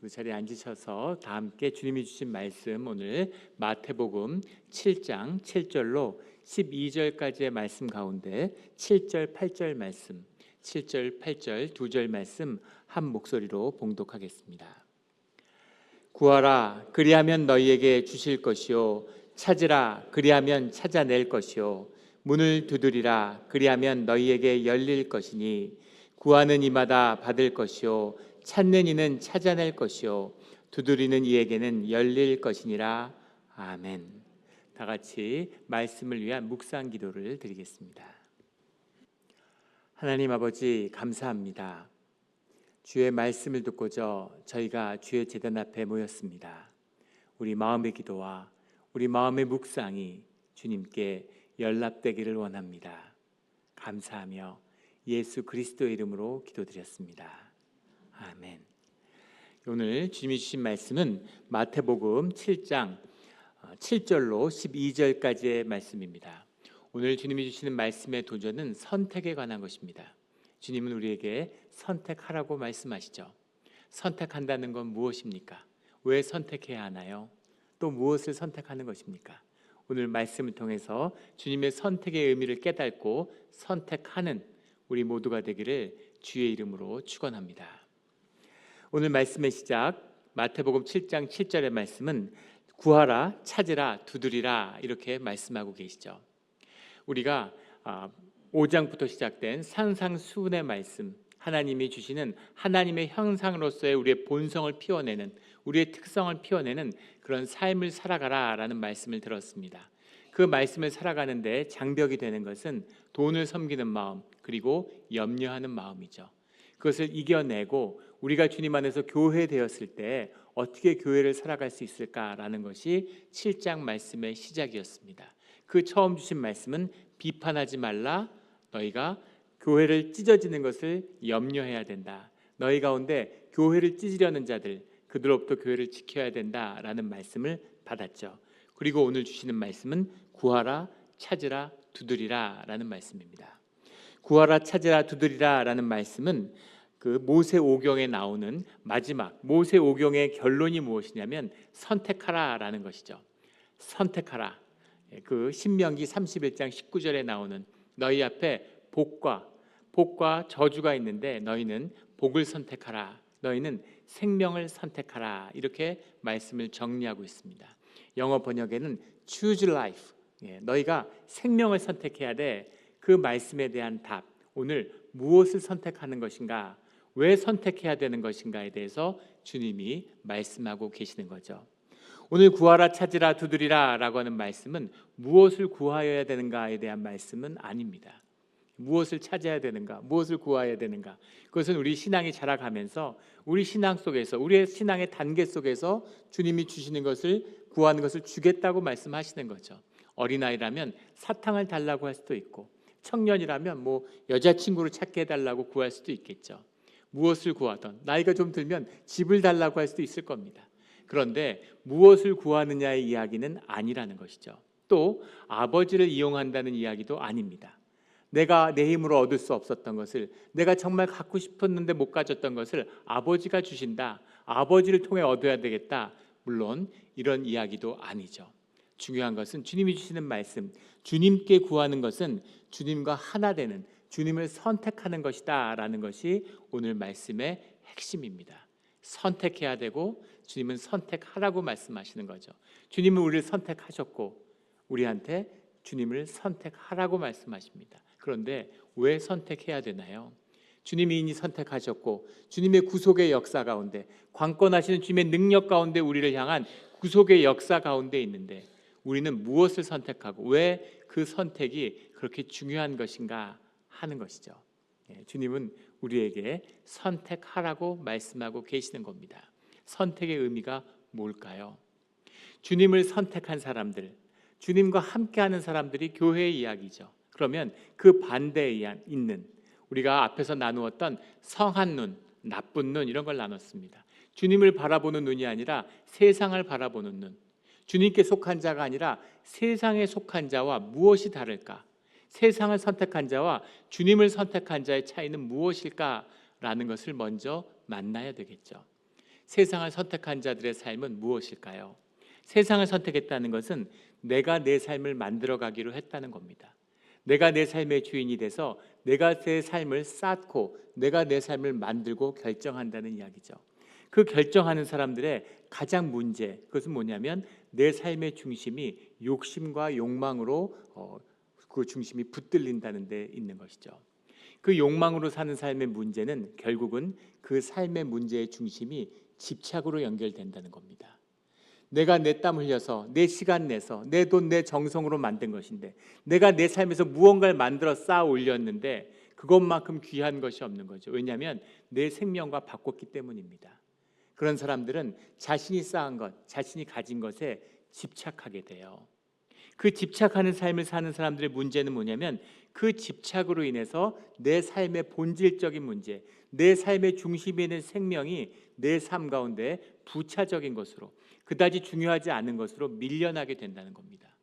그 자리에 앉으셔서 다 함께 주님이 주신 말씀 오늘 마태복음 7장 7절로 12절까지의 말씀 가운데 7절 8절 말씀 7절 8절 두 절 말씀 한 목소리로 봉독하겠습니다. 구하라 그리하면 너희에게 주실 것이요. 찾으라 그리하면 찾아낼 것이요. 문을 두드리라 그리하면 너희에게 열릴 것이니 구하는 이마다 받을 것이요 찾는 이는 찾아낼 것이요 두드리는 이에게는 열릴 것이니라 아멘. 다 같이 말씀을 위한 묵상 기도를 드리겠습니다. 하나님 아버지 감사합니다. 주의 말씀을 듣고저 저희가 주의 제단 앞에 모였습니다. 우리 마음의 기도와 우리 마음의 묵상이 주님께 연락되기를 원합니다. 감사하며 예수 그리스도의 이름으로 기도드렸습니다. 아멘. 오늘 주님이 주신 말씀은 마태복음 7장 7절로 12절까지의 말씀입니다. 오늘 주님이 주시는 말씀의 도전은 선택에 관한 것입니다. 주님은 우리에게 선택하라고 말씀하시죠. 선택한다는 건 무엇입니까? 왜 선택해야 하나요? 또 무엇을 선택하는 것입니까? 오늘 말씀을 통해서 주님의 선택의 의미를 깨닫고 선택하는 우리 모두가 되기를 주의 이름으로 축원합니다. 오늘 말씀의 시작 마태복음 7장 7절의 말씀은 구하라 찾으라 두드리라 이렇게 말씀하고 계시죠. 우리가 5장부터 아, 시작된 산상수훈의 말씀 하나님이 주시는 하나님의 형상으로서의 우리의 본성을 피워내는 우리의 특성을 피워내는 그런 삶을 살아가라라는 말씀을 들었습니다. 그 말씀을 살아가는데 장벽이 되는 것은 돈을 섬기는 마음 그리고 염려하는 마음이죠. 그것을 이겨내고 우리가 주님 안에서 교회 되었을 때 어떻게 교회를 살아갈 수 있을까라는 것이 7장 말씀의 시작이었습니다. 그 처음 주신 말씀은 비판하지 말라 너희가 교회를 찢어지는 것을 염려해야 된다. 너희 가운데 교회를 찢으려는 자들 그들로부터 교회를 지켜야 된다라는 말씀을 받았죠. 그리고 오늘 주시는 말씀은 구하라 찾으라 두드리라라는 말씀입니다. 구하라 찾으라 두드리라 라는 말씀은 그 모세 오경에 나오는 마지막 모세 오경의 결론이 무엇이냐면 선택하라라는 것이죠. 선택하라. 예, 그 신명기 31장 19절에 나오는 너희 앞에 복과 복과 저주가 있는데 너희는 복을 선택하라. 너희는 생명을 선택하라. 이렇게 말씀을 정리하고 있습니다. 영어 번역에는 choose life. 예, 너희가 생명을 선택해야 돼. 그 말씀에 대한 답. 오늘 무엇을 선택하는 것인가? 왜 선택해야 되는 것인가에 대해서 주님이 말씀하고 계시는 거죠. 오늘 구하라 찾으라 두드리라라고 하는 말씀은 무엇을 구하여야 되는가에 대한 말씀은 아닙니다. 무엇을 찾아야 되는가, 무엇을 구해야 되는가. 그것은 우리 신앙이 자라가면서 우리 신앙 속에서 우리의 신앙의 단계 속에서 주님이 주시는 것을 구하는 것을 주겠다고 말씀하시는 거죠. 어린아이라면 사탕을 달라고 할 수도 있고 청년이라면 뭐 여자친구를 찾게 해달라고 구할 수도 있겠죠. 무엇을 구하던 나이가 좀 들면 집을 달라고 할 수도 있을 겁니다. 그런데 무엇을 구하느냐의 이야기는 아니라는 것이죠. 또 아버지를 이용한다는 이야기도 아닙니다. 내가 내 힘으로 얻을 수 없었던 것을 내가 정말 갖고 싶었는데 못 가졌던 것을 아버지가 주신다. 아버지를 통해 얻어야 되겠다. 물론 이런 이야기도 아니죠. 중요한 것은 주님이 주시는 말씀, 주님께 구하는 것은 주님과 하나 되는 주님을 선택하는 것이다라는 것이 오늘 말씀의 핵심입니다. 선택해야 되고 주님은 선택하라고 말씀하시는 거죠. 주님은 우리를 선택하셨고 우리한테 주님을 선택하라고 말씀하십니다. 그런데 왜 선택해야 되나요? 주님이 이미 선택하셨고 주님의 구속의 역사 가운데 관건하시는 주님의 능력 가운데 우리를 향한 구속의 역사 가운데 있는데 우리는 무엇을 선택하고 왜 그 선택이 그렇게 중요한 것인가 하는 것이죠. 예, 주님은 우리에게 선택하라고 말씀하고 계시는 겁니다. 선택의 의미가 뭘까요? 주님을 선택한 사람들, 주님과 함께하는 사람들이 교회의 이야기죠. 그러면 그 반대에 있는 우리가 앞에서 나누었던 성한 눈, 나쁜 눈 이런 걸 나눴습니다. 주님을 바라보는 눈이 아니라 세상을 바라보는 눈. 주님께 속한 자가 아니라 세상에 속한 자와 무엇이 다를까? 세상을 선택한 자와 주님을 선택한 자의 차이는 무엇일까라는 것을 먼저 만나야 되겠죠. 세상을 선택한 자들의 삶은 무엇일까요? 세상을 선택했다는 것은 내가 내 삶을 만들어 가기로 했다는 겁니다. 내가 내 삶의 주인이 돼서 내가 내 삶을 쌓고 내가 내 삶을 만들고 결정한다는 이야기죠. 그 결정하는 사람들의 가장 문제 그것은 뭐냐면 내 삶의 중심이 욕심과 욕망으로 어, 그 중심이 붙들린다는 데 있는 것이죠. 그 욕망으로 사는 삶의 문제는 결국은 그 삶의 문제의 중심이 집착으로 연결된다는 겁니다. 내가 내 땀 흘려서 내 시간 내서 내 돈 내 정성으로 만든 것인데 내가 내 삶에서 무언가를 만들어 쌓아 올렸는데 그것만큼 귀한 것이 없는 거죠. 왜냐하면 내 생명과 바꿨기 때문입니다. 그런 사람들은 자신이 쌓은 것, 자신이 가진 것에 집착하게 돼요. 그 집착하는 삶을 사는 사람들의 문제는 뭐냐면 그 집착으로 인해서 내 삶의 본질적인 문제, 내 삶의 중심에 있는 생명이 내 삶 가운데 부차적인 것으로 그다지 중요하지 않은 것으로 밀려나게 된다는 겁니다.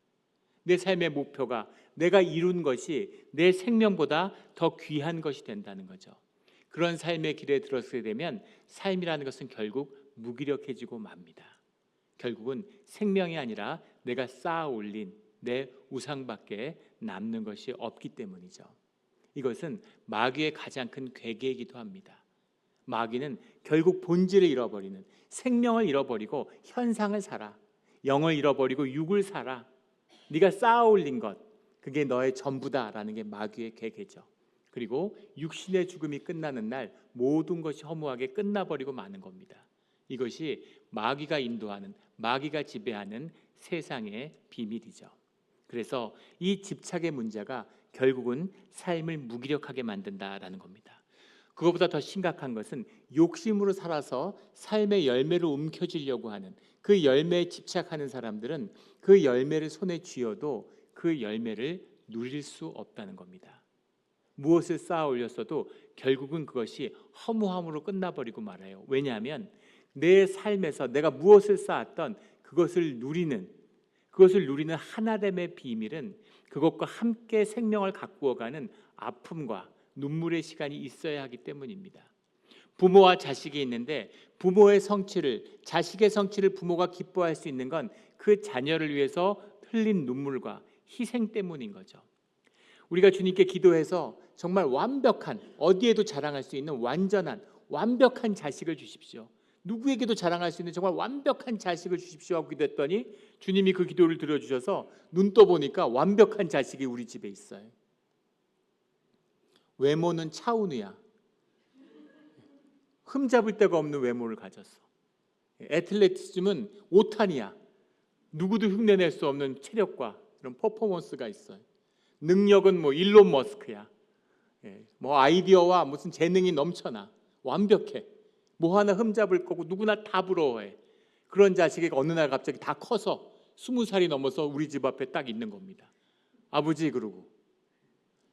내 삶의 목표가 내가 이룬 것이 내 생명보다 더 귀한 것이 된다는 거죠. 그런 삶의 길에 들었게 되면 삶이라는 것은 결국 무기력해지고 맙니다. 결국은 생명이 아니라 내가 쌓아 올린 내 우상밖에 남는 것이 없기 때문이죠. 이것은 마귀의 가장 큰 괴계이기도 합니다. 마귀는 결국 본질을 잃어버리는 생명을 잃어버리고 현상을 살아 영을 잃어버리고 육을 살아 네가 쌓아 올린 것 그게 너의 전부다라는 게 마귀의 괴계죠. 그리고 육신의 죽음이 끝나는 날 모든 것이 허무하게 끝나버리고 마는 겁니다. 이것이 마귀가 인도하는 마귀가 지배하는 세상의 비밀이죠. 그래서 이 집착의 문제가 결국은 삶을 무기력하게 만든다라는 겁니다. 그것보다 더 심각한 것은 욕심으로 살아서 삶의 열매를 움켜쥐려고 하는 그 열매에 집착하는 사람들은 그 열매를 손에 쥐어도 그 열매를 누릴 수 없다는 겁니다. 무엇을 쌓아 올렸어도 결국은 그것이 허무함으로 끝나버리고 말아요. 왜냐하면 내 삶에서 내가 무엇을 쌓았던 그것을 누리는 그것을 누리는 하나됨의 비밀은 그것과 함께 생명을 가꾸어가는 아픔과 눈물의 시간이 있어야 하기 때문입니다. 부모와 자식이 있는데 부모의 성취를 자식의 성취를 부모가 기뻐할 수 있는 건 그 자녀를 위해서 흘린 눈물과 희생 때문인 거죠. 우리가 주님께 기도해서 정말 완벽한 어디에도 자랑할 수 있는 완전한 완벽한 자식을 주십시오. 누구에게도 자랑할 수 있는 정말 완벽한 자식을 주십시오 하고 기도했더니 주님이 그 기도를 들어주셔서 눈 떠보니까 완벽한 자식이 우리 집에 있어요. 외모는 차은우야. 흠잡을 데가 없는 외모를 가졌어. 애틀레티즘은 오탄이야. 누구도 흉내낼 수 없는 체력과 이런 퍼포먼스가 있어요. 능력은 뭐 일론 머스크야. 예, 뭐 아이디어와 무슨 재능이 넘쳐나. 완벽해. 뭐 하나 흠잡을 거고 누구나 다 부러워해. 그런 자식이 어느 날 갑자기 다 커서 스무 살이 넘어서 우리 집 앞에 딱 있는 겁니다. 아버지 그러고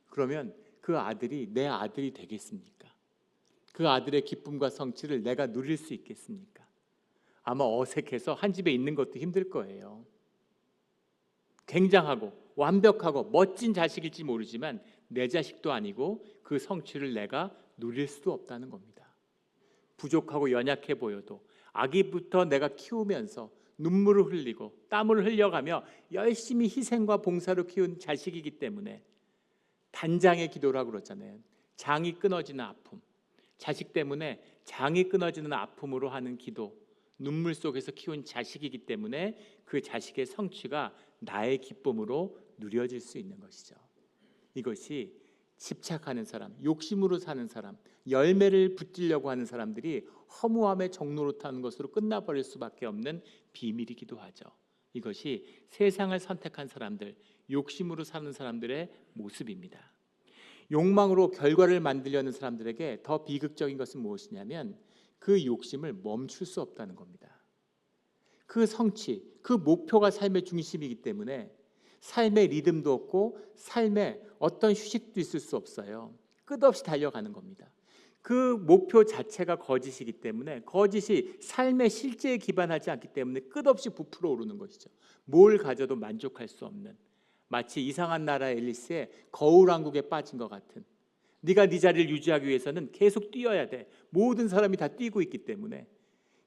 그러면 그 아들이 내 아들이 되겠습니까? 그 아들의 기쁨과 성취를 내가 누릴 수 있겠습니까? 아마 어색해서 한 집에 있는 것도 힘들 거예요. 굉장하고 완벽하고 멋진 자식일지 모르지만 내 자식도 아니고 그 성취를 내가 누릴 수도 없다는 겁니다. 부족하고 연약해 보여도 아기부터 내가 키우면서 눈물을 흘리고 땀을 흘려가며 열심히 희생과 봉사로 키운 자식이기 때문에 단장의 기도라고 그러잖아요. 장이 끊어지는 아픔. 자식 때문에 장이 끊어지는 아픔으로 하는 기도. 눈물 속에서 키운 자식이기 때문에 그 자식의 성취가 나의 기쁨으로 누려질 수 있는 것이죠. 이것이 집착하는 사람, 욕심으로 사는 사람, 열매를 붙이려고 하는 사람들이 허무함의 정로로 타는 것으로 끝나버릴 수밖에 없는 비밀이기도 하죠. 이것이 세상을 선택한 사람들, 욕심으로 사는 사람들의 모습입니다. 욕망으로 결과를 만들려는 사람들에게 더 비극적인 것은 무엇이냐면 그 욕심을 멈출 수 없다는 겁니다. 그 성취, 그 목표가 삶의 중심이기 때문에 삶의 리듬도 없고 삶의 어떤 휴식도 있을 수 없어요. 끝없이 달려가는 겁니다. 그 목표 자체가 거짓이기 때문에 거짓이 삶의 실제에 기반하지 않기 때문에 끝없이 부풀어 오르는 것이죠. 뭘 가져도 만족할 수 없는 마치 이상한 나라 앨리스의 거울 왕국에 빠진 것 같은 네가 네 자리를 유지하기 위해서는 계속 뛰어야 돼. 모든 사람이 다 뛰고 있기 때문에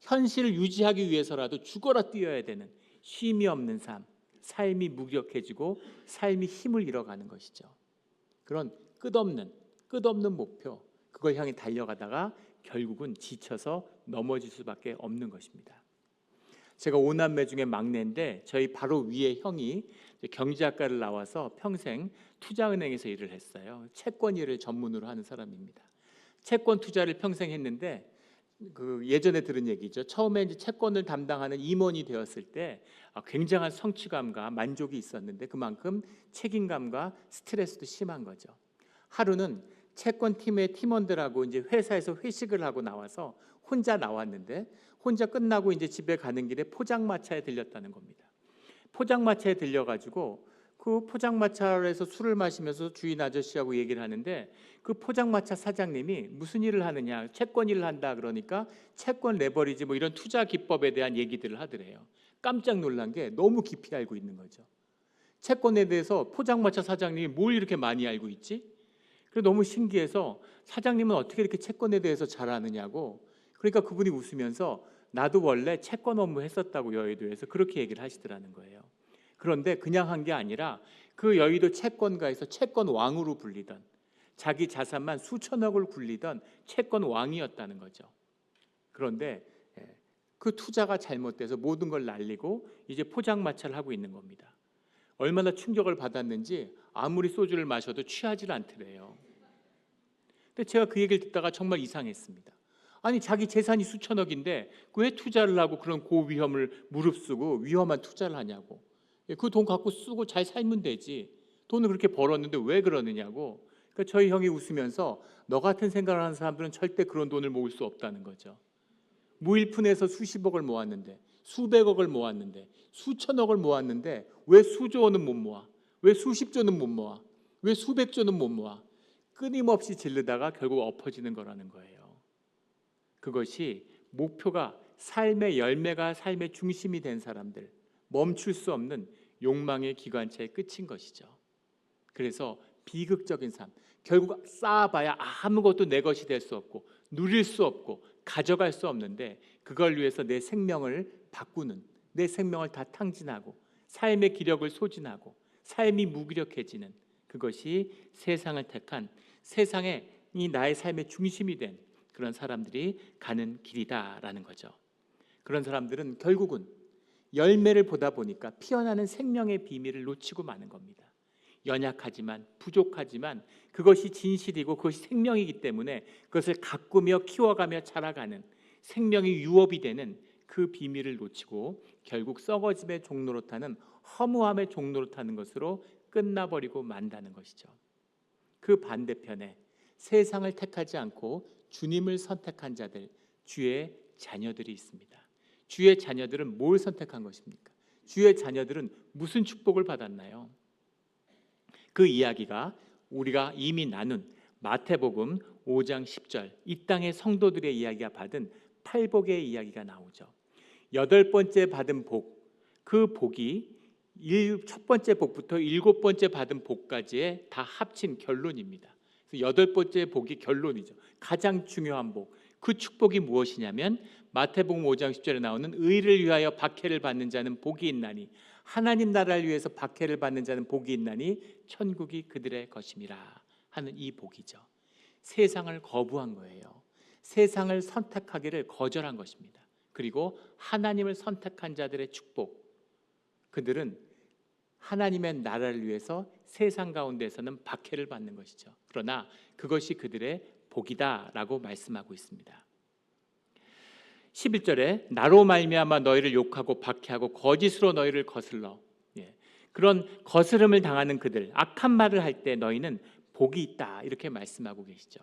현실을 유지하기 위해서라도 죽어라 뛰어야 되는 쉼이 없는 삶, 삶이 무력해지고 삶이 힘을 잃어가는 것이죠. 그런 끝없는 끝없는 목표 그걸 향해 달려가다가 결국은 지쳐서 넘어질 수밖에 없는 것입니다. 제가 오남매 중에 막내인데 저희 바로 위에 형이 경제학과를 나와서 평생 투자은행에서 일을 했어요. 채권 일을 전문으로 하는 사람입니다. 채권 투자를 평생 했는데 그 예전에 들은 얘기죠. 처음에 이제 채권을 담당하는 임원이 되었을 때 아, 굉장한 성취감과 만족이 있었는데 그만큼 책임감과 스트레스도 심한 거죠. 하루는 채권 팀의 팀원들하고 이제 회사에서 회식을 하고 나와서 혼자 나왔는데 혼자 끝나고 이제 집에 가는 길에 포장마차에 들렸다는 겁니다. 포장마차에 들려가지고 그 포장마차에서 술을 마시면서 주인 아저씨하고 얘기를 하는데 그 포장마차 사장님이 무슨 일을 하느냐 채권 일을 한다 그러니까 채권 레버리지 뭐 이런 투자 기법에 대한 얘기들을 하더래요. 깜짝 놀란 게 너무 깊이 알고 있는 거죠. 채권에 대해서 포장마차 사장님이 뭘 이렇게 많이 알고 있지? 그래 너무 신기해서 사장님은 어떻게 이렇게 채권에 대해서 잘 아느냐고 그러니까 그분이 웃으면서 나도 원래 채권 업무 했었다고 여의도에서 그렇게 얘기를 하시더라는 거예요. 그런데 그냥 한 게 아니라 그 여의도 채권가에서 채권 왕으로 불리던 자기 자산만 수천억을 굴리던 채권 왕이었다는 거죠. 그런데 예, 그 투자가 잘못돼서 모든 걸 날리고 이제 포장마차를 하고 있는 겁니다. 얼마나 충격을 받았는지 아무리 소주를 마셔도 취하질 않더래요. 근데 제가 그 얘기를 듣다가 정말 이상했습니다. 아니 자기 재산이 수천억인데 왜 투자를 하고 그런 고위험을 무릅쓰고 위험한 투자를 하냐고. 그 돈 갖고 쓰고 잘 살면 되지. 돈을 그렇게 벌었는데 왜 그러느냐고. 그러니까 저희 형이 웃으면서 너 같은 생각을 하는 사람들은 절대 그런 돈을 모을 수 없다는 거죠. 무일푼에서 수십억을 모았는데 수백억을 모았는데 수천억을 모았는데 왜 수조는 못 모아? 왜 수십조는 못 모아? 왜 수백조는 못 모아? 끊임없이 질르다가 결국 엎어지는 거라는 거예요. 그것이 목표가 삶의 열매가 삶의 중심이 된 사람들, 멈출 수 없는 욕망의 기관차의 끝인 것이죠. 그래서 비극적인 삶, 결국 쌓아봐야 아무것도 내 것이 될 수 없고 누릴 수 없고 가져갈 수 없는데 그걸 위해서 내 생명을 바꾸는 내 생명을 다 탕진하고 삶의 기력을 소진하고 삶이 무기력해지는 그것이 세상을 택한 세상에 이 나의 삶의 중심이 된 그런 사람들이 가는 길이다라는 거죠. 그런 사람들은 결국은 열매를 보다 보니까 피어나는 생명의 비밀을 놓치고 마는 겁니다. 연약하지만 부족하지만 그것이 진실이고 그것이 생명이기 때문에 그것을 가꾸며 키워가며 자라가는 생명이 유업이 되는 그 비밀을 놓치고 결국 썩어짐의 종로로 타는 허무함의 종로로 타는 것으로 끝나버리고 만다는 것이죠. 그 반대편에 세상을 택하지 않고 주님을 선택한 자들, 주의 자녀들이 있습니다. 주의 자녀들은 뭘 선택한 것입니까? 주의 자녀들은 무슨 축복을 받았나요? 그 이야기가 우리가 이미 나눈 마태복음 5장 10절 이 땅의 성도들의 이야기가 받은 팔복의 이야기가 나오죠. 여덟 번째 받은 복, 그 복이 일, 첫 번째 복부터 일곱 번째 받은 복까지의 다 합친 결론입니다. 여덟 번째 복이 결론이죠. 가장 중요한 복. 그 축복이 무엇이냐면 마태복음 5장 10절에 나오는 의를 위하여 박해를 받는 자는 복이 있나니 하나님 나라를 위해서 박해를 받는 자는 복이 있나니 천국이 그들의 것임이라 하는 이 복이죠. 세상을 거부한 거예요. 세상을 선택하기를 거절한 것입니다. 그리고 하나님을 선택한 자들의 축복. 그들은 하나님의 나라를 위해서 세상 가운데서는 박해를 받는 것이죠. 그러나 그것이 그들의 복이다라고 말씀하고 있습니다. 11절에 나로 말미암아 너희를 욕하고 박해하고 거짓으로 너희를 거슬러 예. 그런 거스름을 당하는 그들 악한 말을 할 때 너희는 복이 있다 이렇게 말씀하고 계시죠.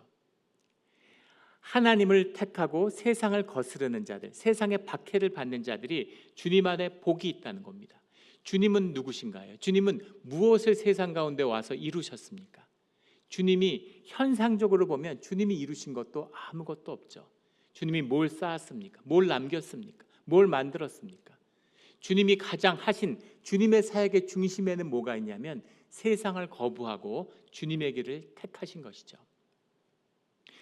하나님을 택하고 세상을 거스르는 자들, 세상의 박해를 받는 자들이 주님 안에 복이 있다는 겁니다. 주님은 누구신가요? 주님은 무엇을 세상 가운데 와서 이루셨습니까? 주님이 현상적으로 보면 주님이 이루신 것도 아무것도 없죠. 주님이 뭘 쌓았습니까? 뭘 남겼습니까? 뭘 만들었습니까? 주님이 가장 하신 주님의 사역의 중심에는 뭐가 있냐면 세상을 거부하고 주님의 길을 택하신 것이죠.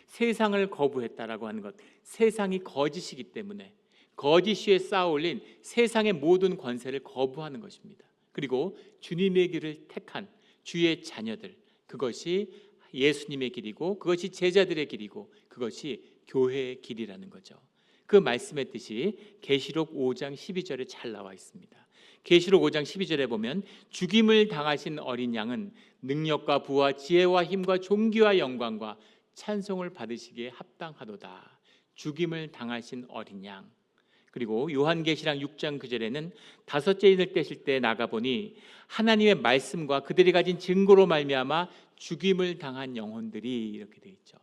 세상을 거부했다라고 하는 것, 세상이 거짓이기 때문에 거짓 위에 쌓아올린 세상의 모든 권세를 거부하는 것입니다. 그리고 주님의 길을 택한 주의 자녀들 그것이 예수님의 길이고 그것이 제자들의 길이고 그것이 교회의 길이라는 거죠. 그 말씀의 뜻이 계시록 5장 12절에 잘 나와 있습니다. 계시록 5장 12절에 보면 죽임을 당하신 어린 양은 능력과 부와 지혜와 힘과 존귀와 영광과 찬송을 받으시기에 합당하도다. 죽임을 당하신 어린 양. 그리고 요한계시랑 6장 9절에는 다섯째 인을 떼실 때 나가 보니 하나님의 말씀과 그들이 가진 증거로 말미암아 죽임을 당한 영혼들이 이렇게 돼 있죠.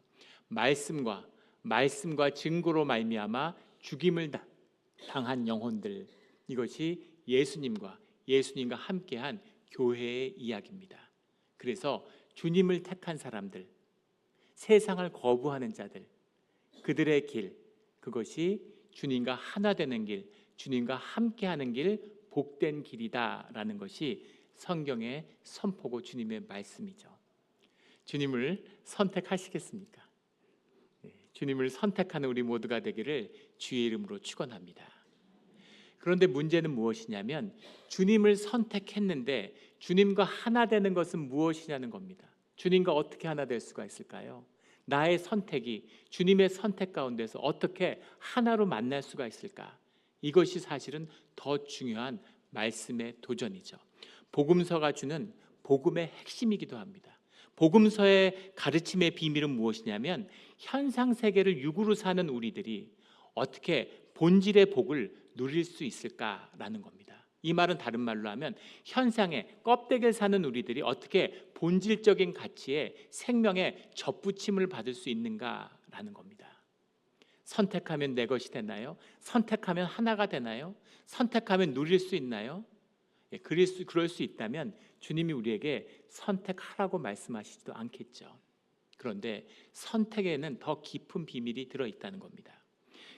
말씀과 말씀과 증거로 말미암아 죽임을 다- 당한 영혼들 이것이 예수님과 예수님과 함께한 교회의 이야기입니다. 그래서 주님을 택한 사람들, 세상을 거부하는 자들, 그들의 길 그것이 주님과 하나 되는 길, 주님과 함께하는 길, 복된 길이다라는 것이 성경의 선포고 주님의 말씀이죠. 주님을 선택하시겠습니까? 네, 주님을 선택하는 우리 모두가 되기를 주의 이름으로 축원합니다. 그런데 문제는 무엇이냐면 주님을 선택했는데 주님과 하나 되는 것은 무엇이냐는 겁니다. 주님과 어떻게 하나 될 수가 있을까요? 나의 선택이 주님의 선택 가운데서 어떻게 하나로 만날 수가 있을까? 이것이 사실은 더 중요한 말씀의 도전이죠. 복음서가 주는 복음의 핵심이기도 합니다. 복음서의 가르침의 비밀은 무엇이냐면 현상 세계를 육으로 사는 우리들이 어떻게 본질의 복을 누릴 수 있을까라는 겁니다. 이 말은 다른 말로 하면 현상의 껍데기를 사는 우리들이 어떻게 본질적인 가치에 생명의 접붙임을 받을 수 있는가라는 겁니다. 선택하면 내 것이 되나요? 선택하면 하나가 되나요? 선택하면 누릴 수 있나요? 예, 그럴 수, 그럴 수 있다면 주님이 우리에게 선택하라고 말씀하시지도 않겠죠. 그런데 선택에는 더 깊은 비밀이 들어 있다는 겁니다.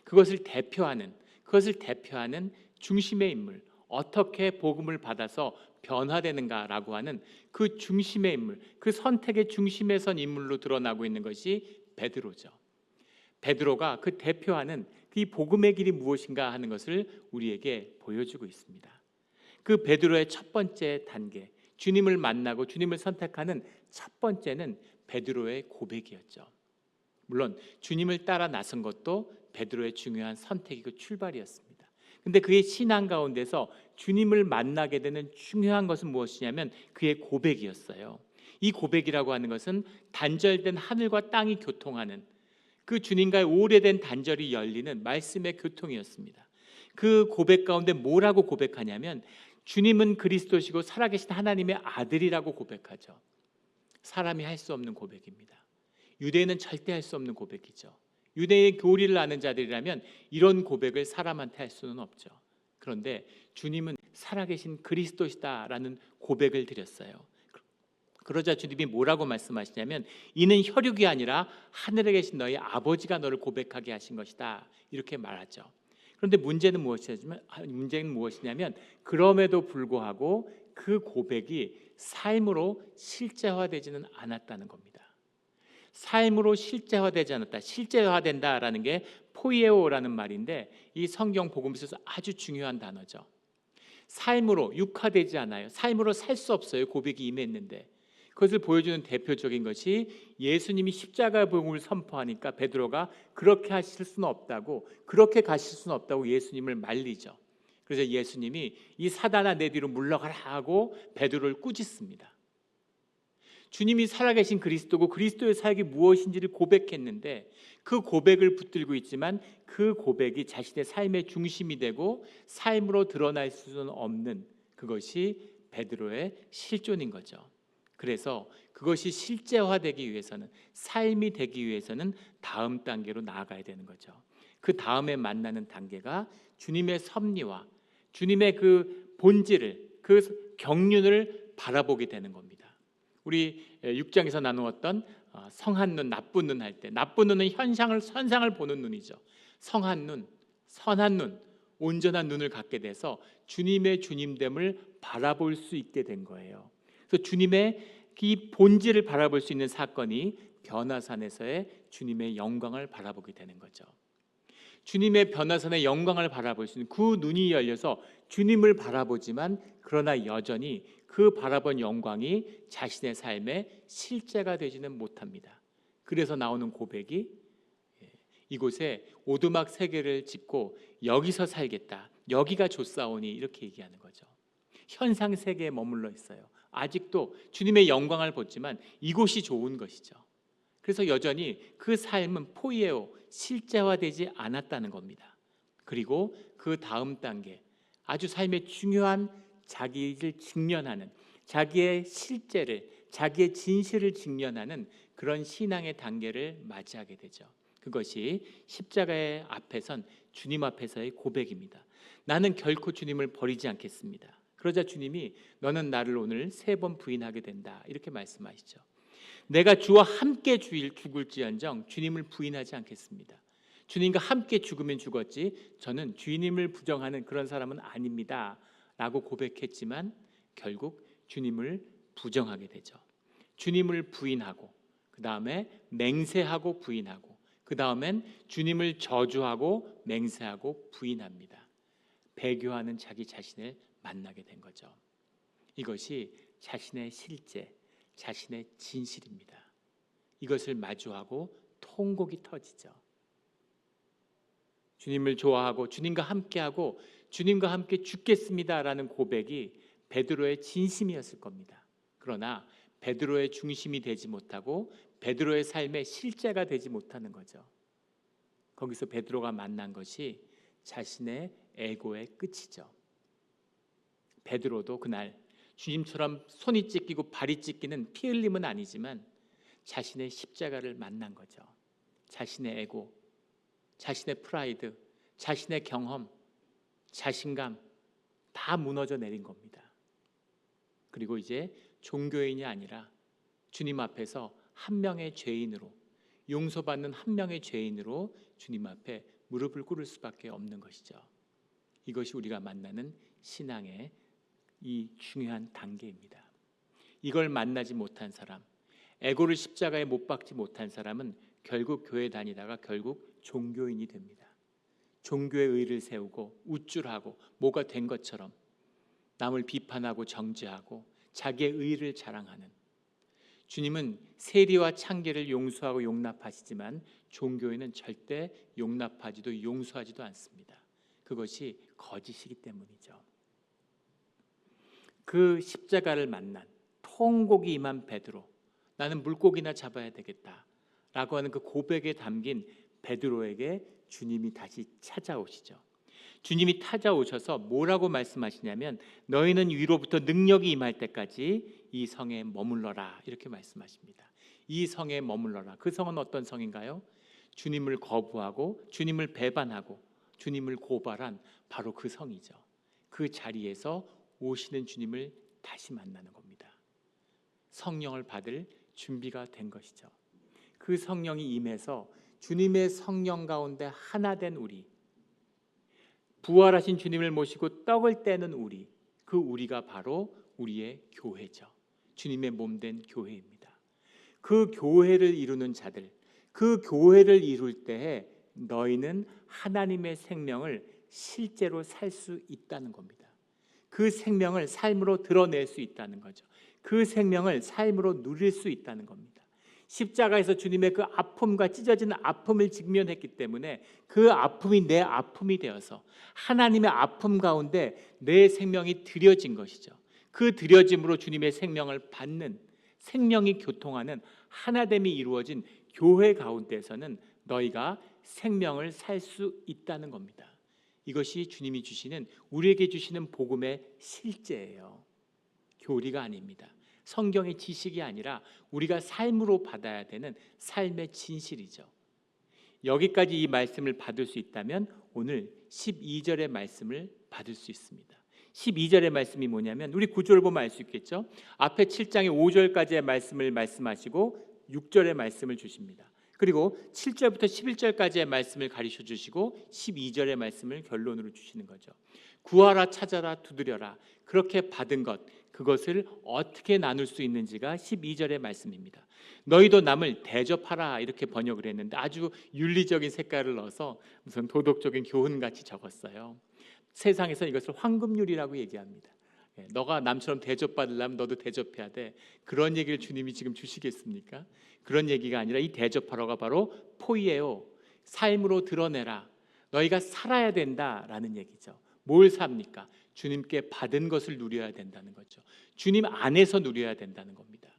그것을 대표하는 그것을 대표하는 중심의 인물 어떻게 복음을 받아서 변화되는가라고 하는 그 중심의 인물 그 선택의 중심에 선 인물로 드러나고 있는 것이 베드로죠. 베드로가 그 대표하는 이 복음의 길이 무엇인가 하는 것을 우리에게 보여주고 있습니다. 그 베드로의 첫 번째 단계 주님을 만나고 주님을 선택하는 첫 번째는 베드로의 고백이었죠. 물론 주님을 따라 나선 것도 베드로의 중요한 선택이고 출발이었습니다. 근데 그의 신앙 가운데서 주님을 만나게 되는 중요한 것은 무엇이냐면 그의 고백이었어요. 이 고백이라고 하는 것은 단절된 하늘과 땅이 교통하는 그 주님과의 오래된 단절이 열리는 말씀의 교통이었습니다. 그 고백 가운데 뭐라고 고백하냐면 주님은 그리스도시고 살아계신 하나님의 아들이라고 고백하죠. 사람이 할 수 없는 고백입니다. 유대인은 절대 할 수 없는 고백이죠. 유대인의 교리를 아는 자들이라면 이런 고백을 사람한테 할 수는 없죠. 그런데 주님은 살아계신 그리스도시다라는 고백을 드렸어요. 그러자 주님이 뭐라고 말씀하시냐면 이는 혈육이 아니라 하늘에 계신 너희 아버지가 너를 고백하게 하신 것이다. 이렇게 말하죠. 그런데 문제는 무엇이냐면 문제는 무엇이냐면 그럼에도 불구하고 그 고백이 삶으로 실제화되지는 않았다는 겁니다. 삶으로 실제화되지 않았다. 실제화된다라는 게 포이에오라는 말인데 이 성경 복음서에서 아주 중요한 단어죠. 삶으로 육화되지 않아요. 삶으로 살 수 없어요. 고백이 임했는데 그것을 보여주는 대표적인 것이 예수님이 십자가 복음을 선포하니까 베드로가 그렇게 하실 수는 없다고 그렇게 가실 수는 없다고 예수님을 말리죠. 그래서 예수님이 이 사단아 내 뒤로 물러가라 하고 베드로를 꾸짖습니다. 주님이 살아계신 그리스도고 그리스도의 사역이 무엇인지를 고백했는데 그 고백을 붙들고 있지만 그 고백이 자신의 삶의 중심이 되고 삶으로 드러날 수는 없는 그것이 베드로의 실존인 거죠. 그래서 그것이 실제화되기 위해서는 삶이 되기 위해서는 다음 단계로 나아가야 되는 거죠. 그 다음에 만나는 단계가 주님의 섭리와 주님의 그 본질을 그 경륜을 바라보게 되는 겁니다. 우리 6장에서 나누었던 어, 성한 눈, 나쁜 눈 할 때 나쁜 눈은 현상을 선상을 보는 눈이죠. 성한 눈, 선한 눈, 온전한 눈을 갖게 돼서 주님의 주님됨을 바라볼 수 있게 된 거예요. 그래서 주님의 이 본질을 바라볼 수 있는 사건이 변화산에서의 주님의 영광을 바라보게 되는 거죠. 주님의 변화선의 영광을 바라볼 수 있는 그 눈이 열려서 주님을 바라보지만 그러나 여전히 그 바라본 영광이 자신의 삶의 실제가 되지는 못합니다. 그래서 나오는 고백이 예, 이곳에 오두막 세 개를 짓고 여기서 살겠다. 여기가 좋사오니 이렇게 얘기하는 거죠. 현상 세계에 머물러 있어요. 아직도 주님의 영광을 보지만 이곳이 좋은 것이죠. 그래서 여전히 그 삶은 포이에오 실제화되지 않았다는 겁니다. 그리고 그 다음 단계 아주 삶의 중요한 자기를 직면하는 자기의 실제를 자기의 진실을 직면하는 그런 신앙의 단계를 맞이하게 되죠. 그것이 십자가의 앞에선 주님 앞에서의 고백입니다. 나는 결코 주님을 버리지 않겠습니다. 그러자 주님이 너는 나를 오늘 세 번 부인하게 된다. 이렇게 말씀하시죠. 내가 주와 함께 주일 죽을지언정 주님을 부인하지 않겠습니다. 주님과 함께 죽으면 죽었지 저는 주님을 부정하는 그런 사람은 아닙니다. 라고 고백했지만 결국 주님을 부정하게 되죠. 주님을 부인하고 그 다음에 맹세하고 부인하고 그 다음엔 주님을 저주하고 맹세하고 부인합니다. 배교하는 자기 자신을 만나게 된 거죠. 이것이 자신의 실제, 자신의 진실입니다. 이것을 마주하고 통곡이 터지죠. 주님을 좋아하고 주님과 함께하고 주님과 함께 죽겠습니다라는 고백이 베드로의 진심이었을 겁니다. 그러나 베드로의 중심이 되지 못하고 베드로의 삶의 실제가 되지 못하는 거죠. 거기서 베드로가 만난 것이 자신의 에고의 끝이죠. 베드로도 그날 주님처럼 손이 찢기고 발이 찢기는 피 흘림은 아니지만 자신의 십자가를 만난 거죠. 자신의 에고, 자신의 프라이드, 자신의 경험, 자신감 다 무너져 내린 겁니다. 그리고 이제 종교인이 아니라 주님 앞에서 한 명의 죄인으로 용서받는 한 명의 죄인으로 주님 앞에 무릎을 꿇을 수밖에 없는 것이죠. 이것이 우리가 만나는 신앙의 이 중요한 단계입니다. 이걸 만나지 못한 사람, 에고를 십자가에 못 박지 못한 사람은 결국 교회 다니다가 결국 종교인이 됩니다. 종교의 의를 세우고 우쭐하고 뭐가 된 것처럼 남을 비판하고 정죄하고 자기의 의를 자랑하는 주님은 세리와 창기를 용서하고 용납하시지만 종교인은 절대 용납하지도 용서하지도 않습니다. 그것이 거짓이기 때문이죠. 그 십자가를 만난 통곡이 임한 베드로 나는 물고기나 잡아야 되겠다 라고 하는 그 고백에 담긴 베드로에게 주님이 다시 찾아오시죠. 주님이 찾아오셔서 뭐라고 말씀하시냐면 너희는 위로부터 능력이 임할 때까지 이 성에 머물러라 이렇게 말씀하십니다. 이 성에 머물러라. 그 성은 어떤 성인가요? 주님을 거부하고 주님을 배반하고 주님을 고발한 바로 그 성이죠. 그 자리에서 오시는 주님을 다시 만나는 겁니다. 성령을 받을 준비가 된 것이죠. 그 성령이 임해서 주님의 성령 가운데 하나 된 우리, 부활하신 주님을 모시고 떡을 떼는 우리, 그 우리가 바로 우리의 교회죠. 주님의 몸 된 교회입니다. 그 교회를 이루는 자들, 그 교회를 이룰 때에 너희는 하나님의 생명을 실제로 살 수 있다는 겁니다. 그 생명을 삶으로 드러낼 수 있다는 거죠. 그 생명을 삶으로 누릴 수 있다는 겁니다. 십자가에서 주님의 그 아픔과 찢어지는 아픔을 직면했기 때문에 그 아픔이 내 아픔이 되어서 하나님의 아픔 가운데 내 생명이 드려진 것이죠. 그 드려짐으로 주님의 생명을 받는 생명이 교통하는 하나됨이 이루어진 교회 가운데서는 너희가 생명을 살 수 있다는 겁니다. 이것이 주님이 주시는 우리에게 주시는 복음의 실제예요. 교리가 아닙니다. 성경의 지식이 아니라 우리가 삶으로 받아야 되는 삶의 진실이죠. 여기까지 이 말씀을 받을 수 있다면 오늘 12절의 말씀을 받을 수 있습니다. 12절의 말씀이 뭐냐면 우리 구조를 보면 알 수 있겠죠. 앞에 7장의 5절까지의 말씀을 말씀하시고 6절의 말씀을 주십니다. 그리고 7절부터 11절까지의 말씀을 가르쳐 주시고 12절의 말씀을 결론으로 주시는 거죠. 구하라 찾아라 두드려라 그렇게 받은 것 그것을 어떻게 나눌 수 있는지가 12절의 말씀입니다. 너희도 남을 대접하라 이렇게 번역을 했는데 아주 윤리적인 색깔을 넣어서 무슨 도덕적인 교훈 같이 적었어요. 세상에서 이것을 황금률이라고 얘기합니다. 예, 너가 남처럼 대접받으려면 너도 대접해야 돼. 그런 얘기를 주님이 지금 주시겠습니까? 그런 얘기가 아니라 이 대접하러가 바로 포이에요. 삶으로 드러내라. 너희가 살아야 된다라는 얘기죠. 뭘 삽니까? 주님께 받은 것을 누려야 된다는 거죠. 주님 안에서 누려야 된다는 겁니다.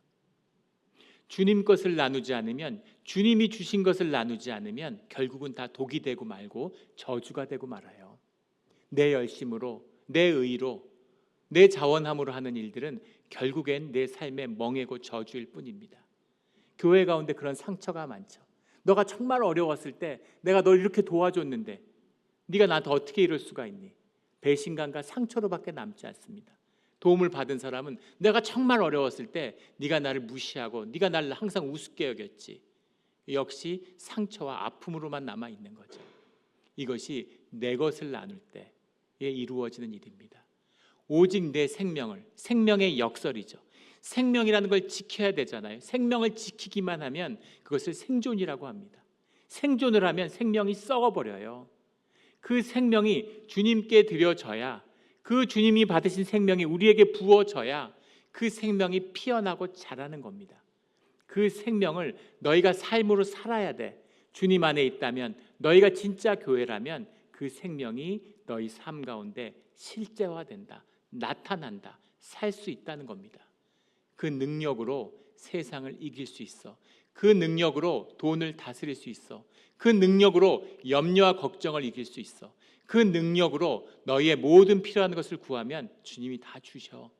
주님 것을 나누지 않으면 주님이 주신 것을 나누지 않으면 결국은 다 독이 되고 말고 저주가 되고 말아요. 내 열심으로 내 의로 내 자원함으로 하는 일들은 결국엔 내 삶의 멍해고 저주일 뿐입니다. 교회 가운데 그런 상처가 많죠. 너가 정말 어려웠을 때 내가 널 이렇게 도와줬는데 네가 나한테 어떻게 이럴 수가 있니? 배신감과 상처로밖에 남지 않습니다. 도움을 받은 사람은 내가 정말 어려웠을 때 네가 나를 무시하고 네가 나를 항상 우습게 여겼지. 역시 상처와 아픔으로만 남아 있는 거죠. 이것이 내 것을 나눌 때에 이루어지는 일입니다. 오직 내 생명을 생명의 역설이죠. 생명이라는 걸 지켜야 되잖아요. 생명을 지키기만 하면 그것을 생존이라고 합니다. 생존을 하면 생명이 썩어버려요. 그 생명이 주님께 드려져야 그 주님이 받으신 생명이 우리에게 부어져야 그 생명이 피어나고 자라는 겁니다. 그 생명을 너희가 삶으로 살아야 돼. 주님 안에 있다면 너희가 진짜 교회라면 그 생명이 너희 삶 가운데 실제화된다. 나타난다. 살 수 있다는 겁니다. 그 능력으로 세상을 이길 수 있어. 그 능력으로 돈을 다스릴 수 있어. 그 능력으로 염려와 걱정을 이길 수 있어. 그 능력으로 너희의 모든 필요한 것을 구하면 주님이 다 주셔.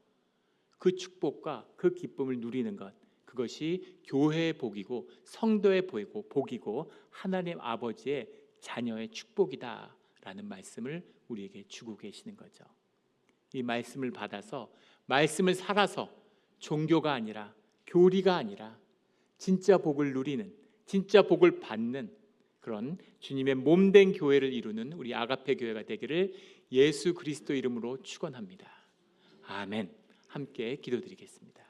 그 축복과 그 기쁨을 누리는 것. 그것이 교회의 복이고 성도의 복이고 복이고 하나님 아버지의 자녀의 축복이다라는 말씀을 우리에게 주고 계시는 거죠. 이 말씀을 받아서 말씀을 살아서 종교가 아니라 교리가 아니라 진짜 복을 누리는 진짜 복을 받는 그런 주님의 몸된 교회를 이루는 우리 아가페 교회가 되기를 예수 그리스도 이름으로 축원합니다. 아멘. 함께 기도드리겠습니다.